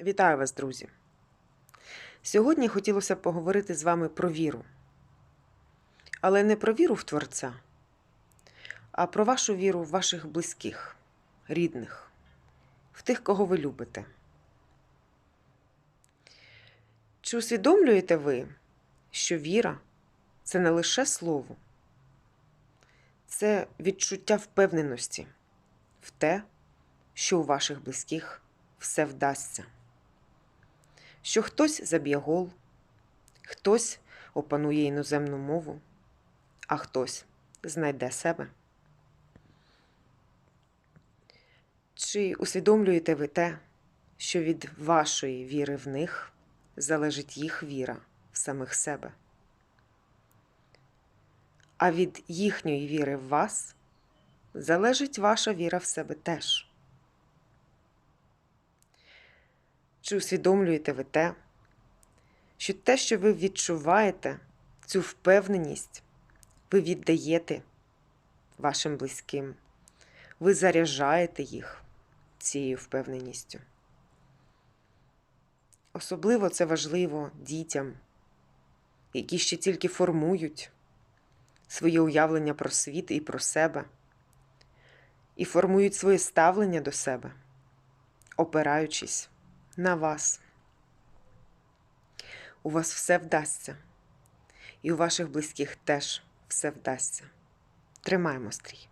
Вітаю вас, друзі! Сьогодні хотілося поговорити з вами про віру. Але не про віру в Творця, а про вашу віру в ваших близьких, рідних, в тих, кого ви любите. Чи усвідомлюєте ви, що віра це не лише слово, це відчуття впевненості в те, що у ваших близьких все вдасться? Що хтось заб'є гол, хтось опанує іноземну мову, а хтось знайде себе. Чи усвідомлюєте ви те, що від вашої віри в них залежить їх віра в самих себе? А від їхньої віри в вас залежить ваша віра в себе теж. Чи усвідомлюєте ви те, що те, що ви відчуваєте, цю впевненість, ви віддаєте вашим близьким, ви заряджаєте їх цією впевненістю? Особливо це важливо дітям, які ще тільки формують своє уявлення про світ і про себе, і формують своє ставлення до себе, опираючись на вас. У вас все вдасться, і у ваших близьких теж все вдасться. Тримаємо стрій.